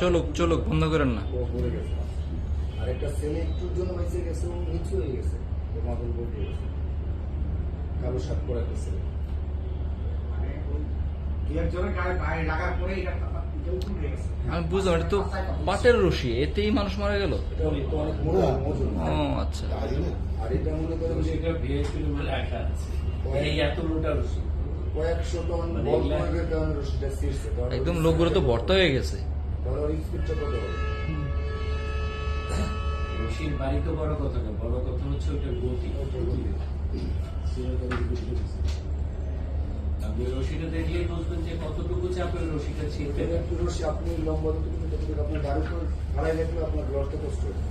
চলুক চলুক বন্ধ করেন না। গেছে আরেকটা ছেলে একটুর জন্য বেঁচে গেছে ও নিচু হয়ে গেছে। ও মাদল পড়ে গেছে। কালো শার্ট পরে একটা ছেলে। আমি বুঝলাম এটা তো পাটের রশি এতেই মানুষ মারা গেল? আচ্ছা। আর এটা মনে করেন ভিআইপি রুমে রাখা আছে এই এত মোটা কয়েকশো টন মানে কারণে ছিঁড়ছে। একদম লোকগুলো তো ভর্তা হয়ে গেছে। তাহলে স্পিডটা কত হবে? রশির বাড়ি তো বড় কথা না বড় কথা হচ্ছে ওটার গতি। আপনি রশিটা দেখলেই বুঝবেন যে কতটুকু চাপের রশিটা ছিঁড়তে রশি আপনি লম্বা আপনার গাড়ির উপর হারাই রাখলে আপনার লড়তে কষ্ট বলো